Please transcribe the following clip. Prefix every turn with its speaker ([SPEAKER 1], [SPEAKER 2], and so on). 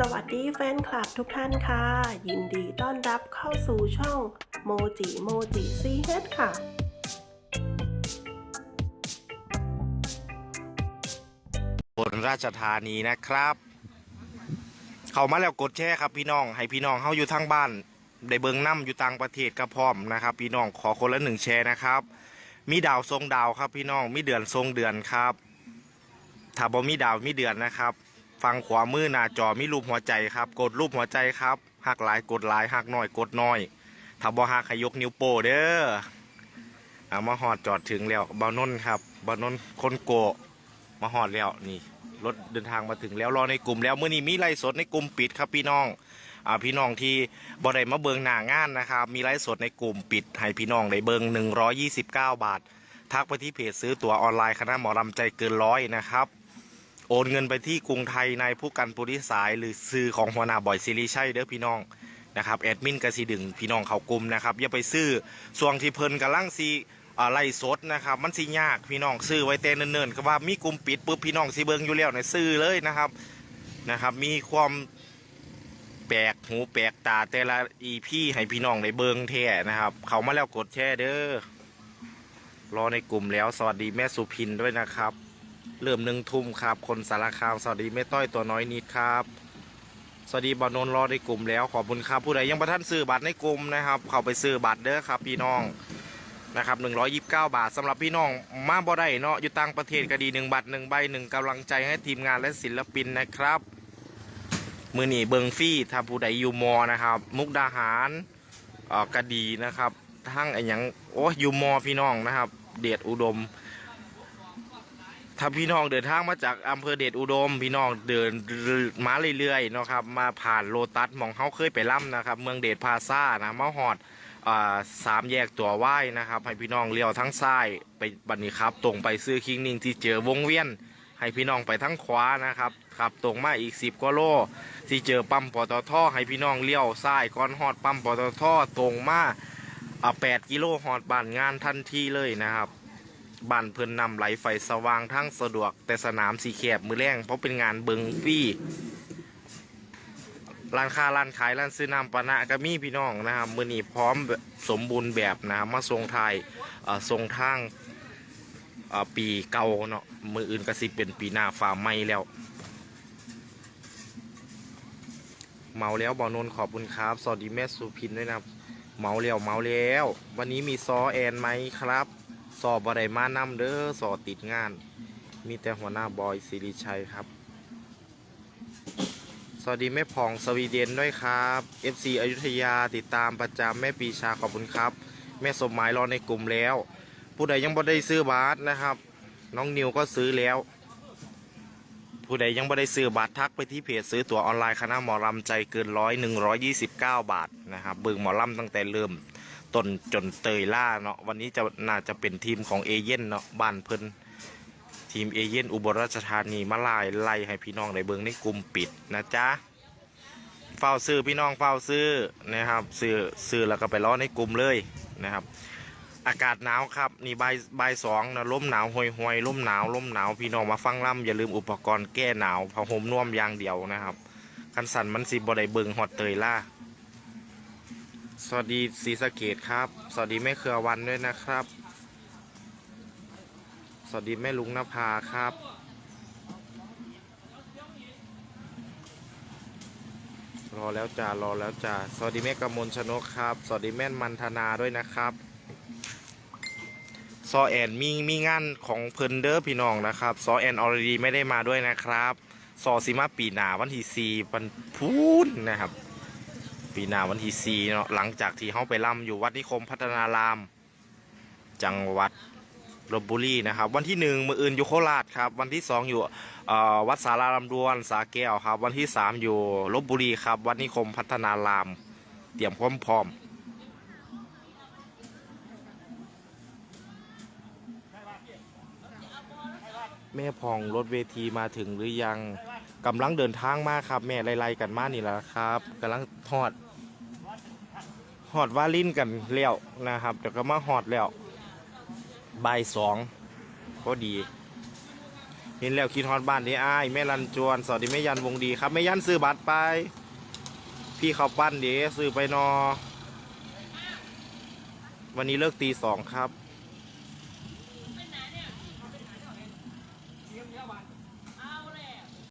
[SPEAKER 1] สวัสดีแฟนคลับทุกท่านค่ะ ยินดีต้อนรับเข้าสู่ช่องโมจิโมจิซีเฮดค่ะ
[SPEAKER 2] บนราชธานีนะครับ เข้ามาแล้วกดแชร์ครับพี่น้อง ให้พี่น้องเฮาอยู่ทางบ้าน ได้เบิงน้ำอยู่ต่างประเทศก็พร้อมนะครับ พี่น้องขอคนละหนึ่งแชร์นะครับ มีดาวทรงดาวครับพี่น้องมีเดือนทรงเดือนครับ ถ้าบ่มีดาวมีเดือนนะครับ ฟังขวามือหน้าจอมีรูปหัวใจครับ กดรูปหัวใจครับหักหลายกดหลายหักน้อยกดน้อย ถ้าบ่หักให้ยกนิ้วโป้เด้อเอามาหอดจอดถึงแล้วเบานนท์ครับเบานน์คนโกมาหอดแล้วนี่รถเดินทางมาถึงแล้วรอในกลุ่มแล้วเมื่อนี้มีไลฟ์สดในกลุ่มปิดครับพี่น้องอ่าพี่น้องที่บ่ได้มาเบิงหน้างานนะครับ มีไลฟ์สดในกลุ่มปิดให้พี่น้องได้เบิง129 บาท ทักไปที่เพจซื้อตั๋วออนไลน์คณะหมอลำใจเกินร้อยนะครับ โอนเงินไปที่กรุงไทยในผู้กันปุริสาย หรือซื้อของหัวหน้าบ่อยซิริชัยเด้อพี่น้องนะครับแอดมินกสิดึงพี่น้องเขากลุ่มนะครับอย่าไปซื้อส่วงที่เพิ่นกำลังซีอ่าไล่สดนะครับมันสิยากพี่น้องซื้อไว้แต่เนิ่นๆก็ว่ามีกลุ่มปิดปุ๊บพี่น้องสิเบิงอยู่แล้วในซื้อเลยนะครับนะครับ มีความแปลกหูแปลกตาแต่ละอีพี่ให้พี่น้องได้เบิงแท้นะครับ เขามาแล้วกดแชร์เด้อรอในกลุ่มแล้วสวัสดีแม่สุพินด้วยนะครับ เริ่มหนึ่งทุ่มครับ คนสารคามสวัสดีแม่ต้อยตัวน้อยนิดครับ สวัสดีบอนนรอในกลุ่มแล้วขอบคุณครับผู้ใดยังประท่านซื้อบัตรในกลุ่มนะครับ เข้าไปซื้อบัตรเด้อครับ พี่น้องนะครับ129 บาทสำหรับพี่น้องมาบ่ได้เนาะอยู่ต่างประเทศก็ดี1บัตร1ใบ1กำลังใจให้ทีมงานและศิลปินนะครับ มือหนีเบิงฟี่ถ้าผู้ใดอยู่มอนะครับ มุกดาหารอ่อกระดีนะครับ ทั้งไอ้ยังโอ้ยอยู่มอพี่น้องนะครับ เดชอุดม ถ้าพี่น้องเดินทางมาจากอำเภอเดชอุดม พี่น้องเดินมาเรื่อยๆนะครับ มาผ่านโลตัสมองเขาเคยไปล่ำนะครับ เมืองเดชพาซ่านะมาฮอดสามแยกตัวว่ายนะครับ ให้พี่น้องเลี้ยวทั้งซ้ายไปบันนี้ครับ ตรงไปซื้อคิงนิงที่เจอวงเวียน ให้พี่น้องไปทั้งขวานะครับขับตรงมาอีก 10กว่าโลที่เจอปั๊มปตทให้พี่น้องเลี้ยวซ้ายก่อนฮอดปั๊มปตทตรงมาอ่า8กิโลฮอดบานงานทันทีเลยนะครับ บ้านเพิ่นนำไหลไฟสว่างทั้งสะดวก แต่สนามสีแคบมือแรงเพราะเป็นงานเบิงฟรี่ร้านค้าร้านขายร้านซื้อน้ำปานะก็มีพี่น้องนะครับมือนี้พร้อมสมบูรณ์แบบนะครับมาทรงไทยทรงทางปีเก่าเนาะมืออื่นก็สิเป็นปีหน้าฝ่าไม่แล้ว เมาแล้วบอนนขอบคุณครับ สวัสดีแม่สุพินด้วยนะครับ เมาแล้วเมาแล้ว วันนี้มีซอแอนไหมครับ สอบบอะไรมานำเด้อสอติดงาน มีแต่หัวหน้าบอยสิริชัยครับ สวัสดีแม่ผ่องสวีเดนด้วยครับ FC อยุธยาติดตามประจำแม่ปีชาขอบคุณครับ แม่สมหมายรอในกลุ่มแล้ว ผู้ใดยังบ่ได้ซื้อบัตรนะครับ น้องนิวก็ซื้อแล้ว ผู้ใดยังบ่ได้ซื้อบัตรทักไปที่เพจซื้อตั๋วออนไลน์คณะหมอลำใจเกินร้อยหนึ่งร้อยยี่สิบเก้าบาทนะครับเบิ่งหมอลำตั้งแต่เริ่ม ต้นจนเตยล่าเนาะวันนี้จะน่าจะเป็นทีมของเอเย่นเนาะบ้านเพิ่นทีมเอเย่นอุบลราชธานีมาลายไล่ให้พี่น้องในเบิงในกลุ่มปิดนะจ๊ะเฝ้าซื้อพี่น้องเฝ้าซื้อนะครับซื้อซื้อแล้วก็ไปล้อในกลุ่มเลยนะครับ อากาศหนาวครับนี่ใบใบสองนะลมหนาวห่วยห่วยๆลมหนาวลมหนาวพี่น้องมาฟังล่ำอย่าลืมอุปกรณ์แก้หนาวผ้าห่มน่วมยางเดียวนะครับคันสันมันสิบ่ได้เบิงฮอดเตยล่า สวัสดีศรีสะเกดครับ สวัสดีแม่เครือวันด้วยนะครับ สวัสดีแม่ลุงนภาครับ รอแล้วจ้ารอแล้วจ้าสวัสดีแม่กำมลชนกครับ สวัสดีแม่มันธนาด้วยนะครับซอแอนมีมีงานของเพินเดอร์พี่น้องนะครับซอแอนออรดีไม่ได้มาด้วยนะครับซอซิมาปีหนาวันที่สี่วันพูนนะครับ ปีหนาวันที่สี่เนาะหลังจากที่เขาไปล่ำอยู่วัดนิคมพัฒนาราม จังหวัดลบบุรีนะครับ วันที่หนึ่งมืออื่นอยู่โคราชครับ วันที่สองอยู่วัดสารารำดวนสาแก้วครับ วันที่สามอยู่ลบบุรีครับ วัดนิคมพัฒนาราม เตรียมพร้อมพร้อมแม่พองรถเวทีมาถึงหรือยังกำลังเดินทางมาครับ แม่ไล่ๆกันมานี่แหละครับกำลังหอด หอดวาลินกันแล้วนะครับเดี๋ยวก็มาหอดแล้วบ่ายสองก็ดี เห็นแล้วคิดฮอดบ้านนี้อ้ายแม่รันจวนสวัสดีแม่ยันวงดีครับแม่ยันซื้อบัตรไป พี่เขาปั้นเดี๋ยวซื้อไปนอ วันนี้เลิกตีสองครับ